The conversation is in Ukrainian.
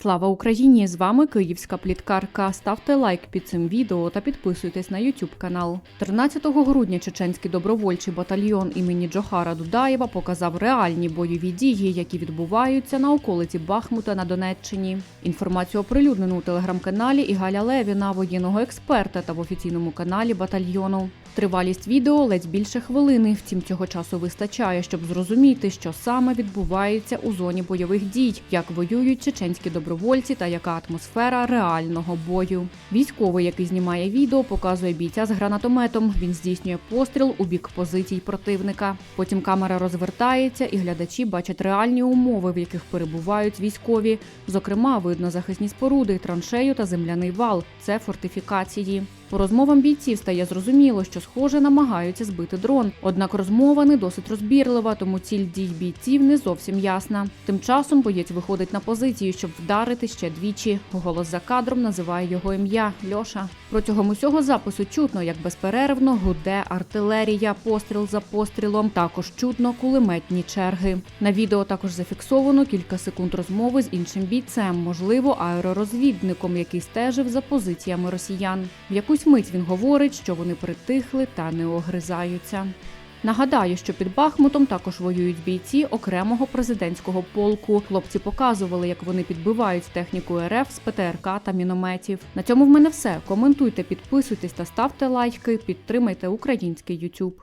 Слава Україні! З вами Київська пліткарка. Ставте лайк під цим відео та підписуйтесь на YouTube канал. 13 грудня чеченський добровольчий батальйон імені Джохара Дудаєва показав реальні бойові дії, які відбуваються на околиці Бахмута на Донеччині. Інформацію оприлюднену у телеграм-каналі Ігаля Левіна, воєнного експерта та в офіційному каналі батальйону. Тривалість відео ледь більше хвилини. Втім, цього часу вистачає, щоб зрозуміти, що саме відбувається у зоні бойових дій, як воюють чеченські добровольці та яка атмосфера реального бою. Військовий, який знімає відео, показує бійця з гранатометом. Він здійснює постріл у бік позицій противника. Потім камера розвертається, і глядачі бачать реальні умови, в яких перебувають військові. Зокрема, видно захисні споруди, траншею та земляний вал. Це фортифікації. По розмовам бійців стає зрозуміло, що схоже намагаються збити дрон. Однак розмова не досить розбірлива, тому ціль дій бійців не зовсім ясна. Тим часом боєць виходить на позицію, щоб вдарити ще двічі. Голос за кадром називає його ім'я Льоша. Протягом усього запису чутно, як безперервно гуде артилерія, постріл за пострілом. Також чутно кулеметні черги. На відео також зафіксовано кілька секунд розмови з іншим бійцем, можливо, аеророзвідником, який стежив за позиціями росіян. В якусь мить він говорить, що вони притихли та не огризаються. Нагадаю, що під Бахмутом також воюють бійці окремого президентського полку. Хлопці показували, як вони підбивають техніку РФ з ПТРК та мінометів. На цьому в мене все. Коментуйте, підписуйтесь та ставте лайки. Підтримайте український YouTube.